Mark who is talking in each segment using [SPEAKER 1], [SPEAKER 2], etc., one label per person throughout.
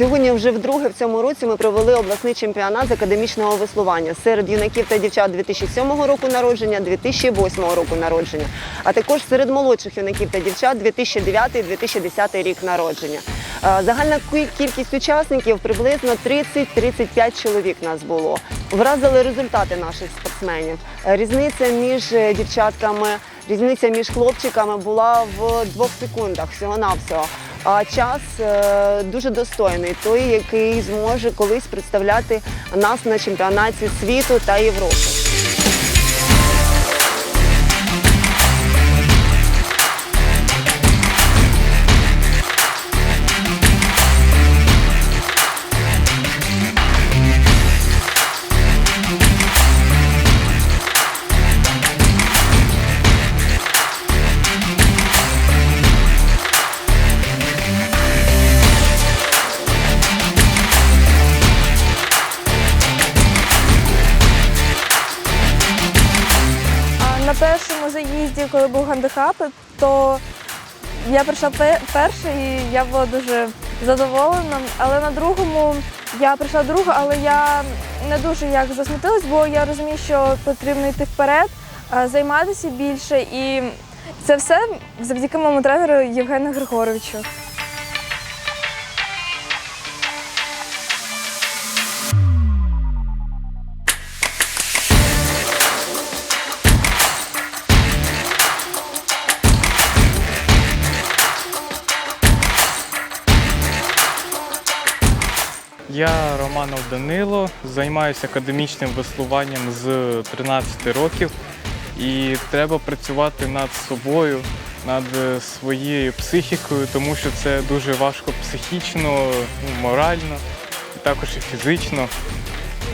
[SPEAKER 1] Сьогодні вже вдруге в цьому році ми провели обласний чемпіонат з академічного веслування серед юнаків та дівчат 2007 року народження, 2008 року народження, а також серед молодших юнаків та дівчат 2009-2010 рік народження. Загальна кількість учасників приблизно 30-35 чоловік нас було. Вразили результати наших спортсменів. Різниця між е, дівчатками, різниця між хлопчиками була в двох секундах всього-навсього. А час е, дуже достойний, той, який зможе колись представляти нас на чемпіонаті світу та Європи.
[SPEAKER 2] Першому заїзді, коли був гандикап, то я прийшла пе- перша і я була дуже задоволена. Але на другому я прийшла друга, але я не дуже як засмутилась, бо я розумію, що потрібно йти вперед, займатися більше. І це все завдяки моєму тренеру Євгену Григоровичу.
[SPEAKER 3] Я Романов Данило, займаюся академічним веслуванням з 13 років і треба працювати над собою, над е, своєю психікою, тому що це дуже важко психічно, ну, морально, і також і фізично.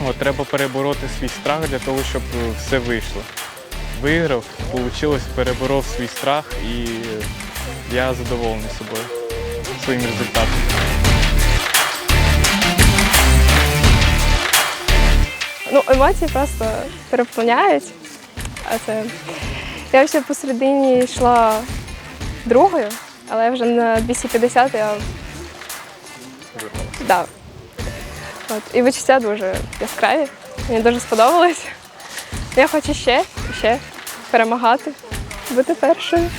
[SPEAKER 3] От, треба перебороти свій страх для того, щоб е, все вийшло. Виграв, вийшло, переборов свій страх і я задоволений собою, своїм результатом.
[SPEAKER 2] Ну, емоції просто переповняють. А це я ще посередині йшла другою, але вже на 250 я. Да. От. І відчуття дуже яскраві. Мені дуже сподобалось. Я хочу ще, ще перемагати, бути першою.